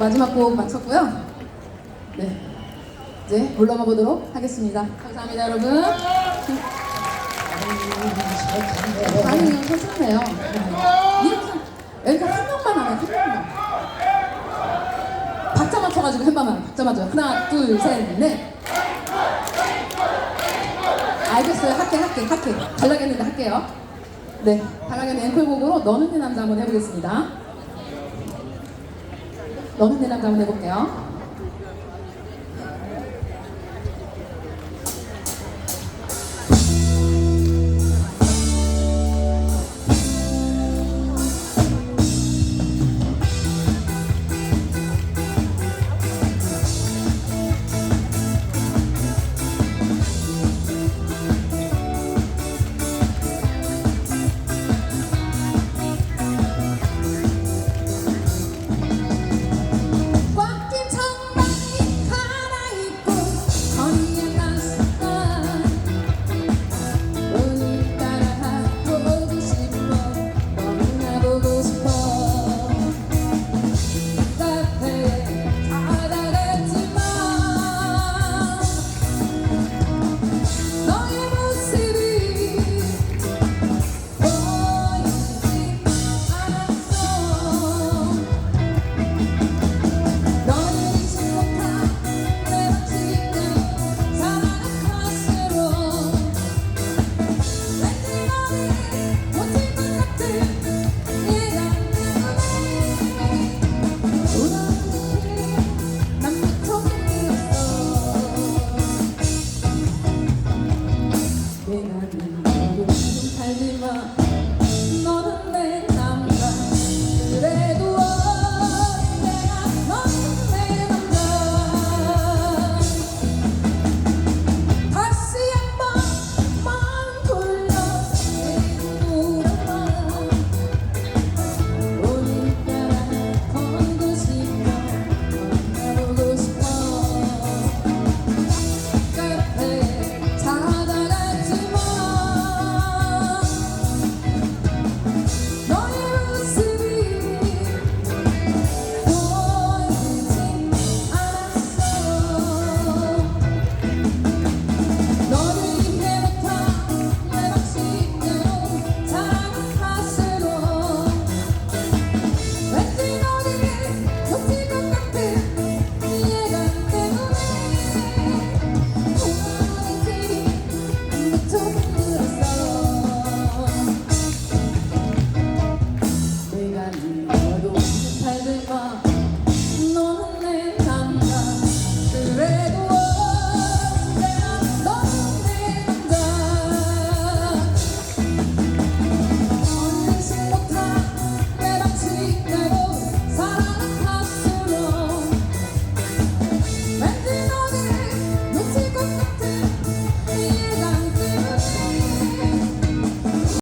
마지막 곡 마쳤고요. 네. 이제 물러가 보도록 하겠습니다. 감사합니다, 여러분. 반응이 괜찮네요. 네. 이렇게 한 명만 하면 한 명만. 박자 맞춰가지고 한 번만 박자 맞춰요. 하나, 둘, 셋, 넷. 알겠어요. 할게, 할게, 할게. 잘나겠는데 할게요. 네, 달라겠는 앵콜곡으로 너는 내 남자 한번 해보겠습니다. 너는 내 남자 한번 해볼게요.